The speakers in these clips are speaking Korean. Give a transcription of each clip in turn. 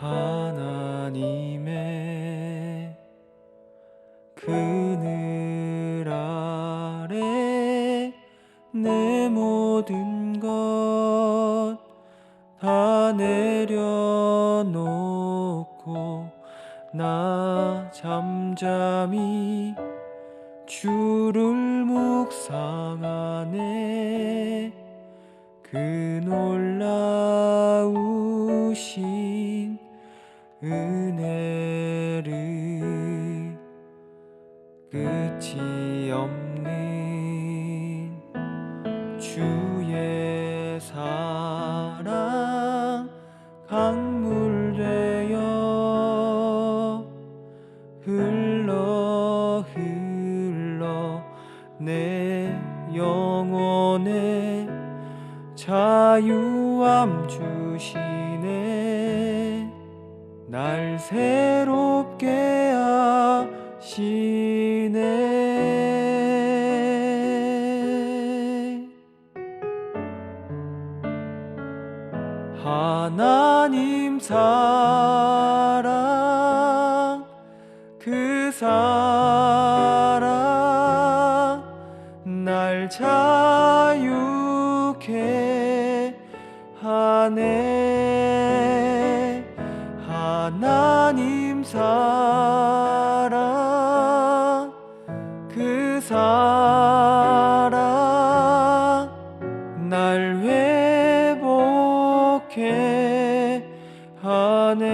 하나님의 그늘 아래 내 모든 것 다 내려놓고 나 잠잠히 주를 묵상하네 그노 끝이 없는 주의 사랑 강물 되어 흘러 흘러 내 영혼에 자유함 주시네. 날 새롭게 하 시네 하나님 사랑 그 사랑 날 자유케 하네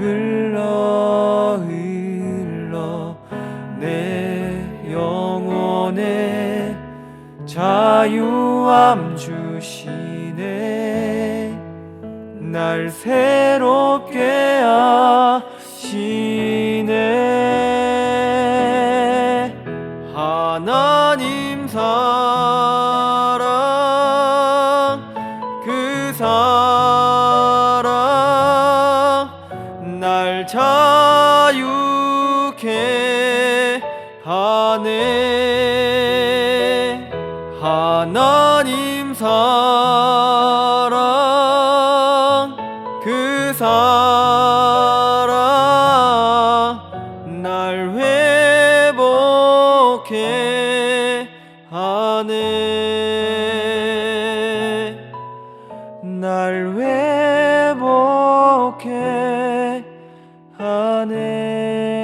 흘러 흘러 내 영혼에 자유함 주시네. 날 새롭게 하시네. 하나님 사랑 날 자유케 하네. 하나님 사랑 그 사랑 날 회복해 하네. 날 회복해 ね。